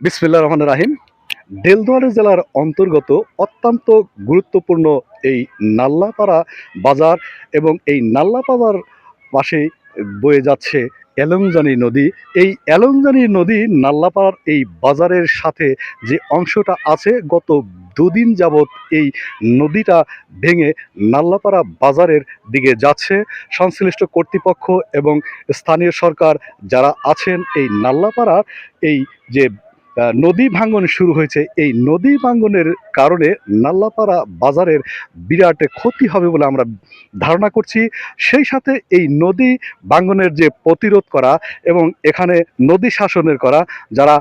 বিসমিল্লা রহমান রাহিম। দেলদুয়ারে জেলার অন্তর্গত অত্যন্ত গুরুত্বপূর্ণ এই নাল্লাপাড়া বাজার এবং এই নাল্লাপাড়ার পাশে বয়ে যাচ্ছে এলংজানি নদী। এই এলংজানি নদী নাল্লাপাড়ার এই বাজারের সাথে যে অংশটা আছে, গত দুদিন যাবৎ এই নদীটা ভেঙে নাল্লাপাড়া বাজারের দিকে যাচ্ছে। সংশ্লিষ্ট কর্তৃপক্ষ এবং স্থানীয় সরকার যারা আছেন এই নাল্লাপাড়ার এই যে নদী ভাঙ্গন শুরু হয়েছে। এই নদী ভাঙ্গনের কারণে নাল্লাপাড়া বাজারের বিরাট ক্ষতি হবে বলে আমরা ধারণা করছি। সেই সাথে এই নদী ভাঙ্গনের যে প্রতিরোধ করা এবং এখানে নদী শাসনের করা, যারা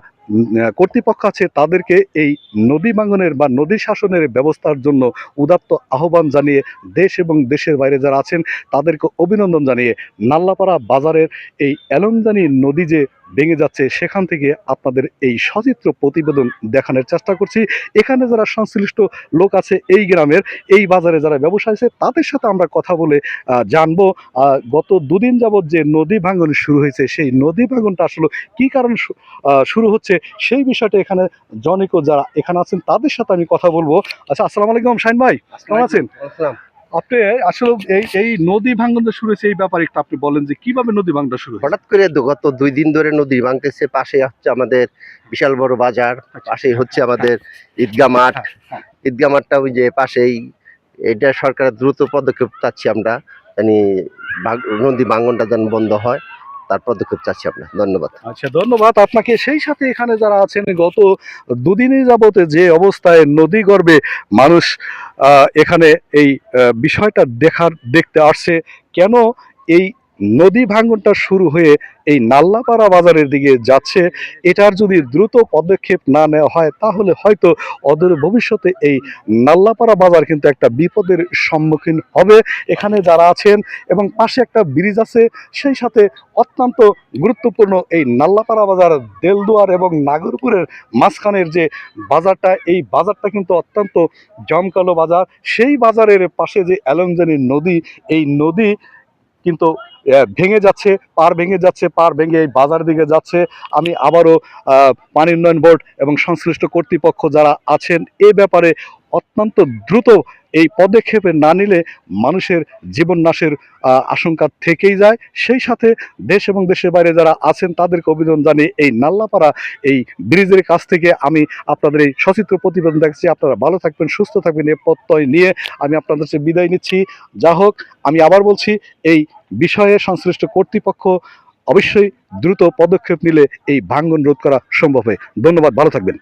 কর্তৃপক্ষ আছে, তাদেরকে এই নদী ভাঙ্গনের বা নদী শাসনের ব্যবস্থার জন্য উদাত্ত আহ্বান জানিয়ে দেশ এবং দেশের বাইরে যারা আছেন, তাদেরকে অভিনন্দন জানিয়ে নাল্লাপাড়া বাজারের এই এলংদানি নদী যে ভেঙে যাচ্ছে সেখান থেকে আপনাদের এই সচিত্র প্রতিবেদন দেখানোর চেষ্টা করছি। এখানে যারা সংশ্লিষ্ট লোক আছে এই গ্রামের এই বাজারে যারা ব্যবসা আছে তাদের সাথে আমরা কথা বলে জানব। গত দুদিন যাবৎ যে নদী ভাঙন শুরু হয়েছে সেই নদী ভাঙনটা আসলে কি কারণ শুরু হচ্ছে সেই বিষয়টা এখানে জনিক যারা এখানে আছেন তাদের সাথে আমি কথা বলব। আচ্ছা আসসালামু আলাইকুম শাইন ভাই কেমন আছেন? আপনি আসলে এই এই নদী ভাঙনটা শুরু হয়েছে এই ব্যাপারে একটু আপনি বলেন যে কীভাবে নদী ভাঙনটা শুরু হঠাৎ করে গত দুই দিন ধরে নদী ভাঙতেছে পাশে হচ্ছে আমাদের বিশাল বড় বাজার পাশেই হচ্ছে আমাদের ঈদগাহ মাঠ। হ্যাঁ, হ্যাঁ। মাঠটা ওই যে পাশেই এটা সরকারের দ্রুত পদক্ষেপ চাচ্ছি আমরা মানে নদী ভাঙনটা যেন বন্ধ হয় তার পদক্ষেপ চাচ্ছি আপনার ধন্যবাদ। আচ্ছা ধন্যবাদ। আপনাকে সেই সাথে এখানে যারা আছেন গত দুদিনই যাবতে যে অবস্থায় নদী গর্ভে মানুষ এখানে এই বিষয়টা দেখার দেখতে আসছে। কেন এই নদী ভাঙ্গনটা শুরু হয়ে এই নাল্লাপাড়া বাজারের দিকে যাচ্ছে। এটার যদি দ্রুত পদক্ষেপ না নেওয়া হয়, তাহলে হয়তো অদূর ভবিষ্যতে এই নাল্লাপাড়া বাজার কিন্তু একটা বিপদের সম্মুখীন হবে। এখানে যারা আছেন এবং পাশে একটা ব্রিজ আছে, সেই সাথে অত্যন্ত গুরুত্বপূর্ণ এই নাল্লাপাড়া বাজার, দেলদুয়ার এবং নাগরপুরের মাঝখানের যে বাজারটা, এই বাজারটা কিন্তু অত্যন্ত জমকালো বাজার। সেই বাজারের পাশে যে অ্যালংজানি নদী, এই নদী কিন্তু ভেঙে যাচ্ছে, পার ভেঙে যাচ্ছে, পার ভেঙে এই বাজার দিকে যাচ্ছে। আমি আবারও পানি উন্নয়ন বোর্ড এবং সংশ্লিষ্ট কর্তৃপক্ষ যারা আছেন, এ ব্যাপারে অত্যন্ত দ্রুত এই পদক্ষেপে না নিলে মানুষের জীবন নাশের আশঙ্কা থেকেই যায়। সেই সাথে দেশ এবং দেশের বাইরে যারা আছেন, তাদেরকে অভিনন্দন জানিয়ে এই নাল্লাপাড়া, এই ব্রিজের কাছ থেকে আমি আপনাদের এই সচিত্র প্রতিবেদন দেখছি। আপনারা ভালো থাকবেন, সুস্থ থাকবেন, এ প্রত্যয় নিয়ে আমি আপনাদের বিদায় নিচ্ছি। যা হোক, আমি আবার বলছি, এই বিষয়ে সংশ্লিষ্ট কর্তৃপক্ষ অবশ্যই দ্রুত পদক্ষেপ নিলে এই ভাঙ্গন রোধ করা সম্ভব হয় ধন্যবাদ, ভালো থাকবেন।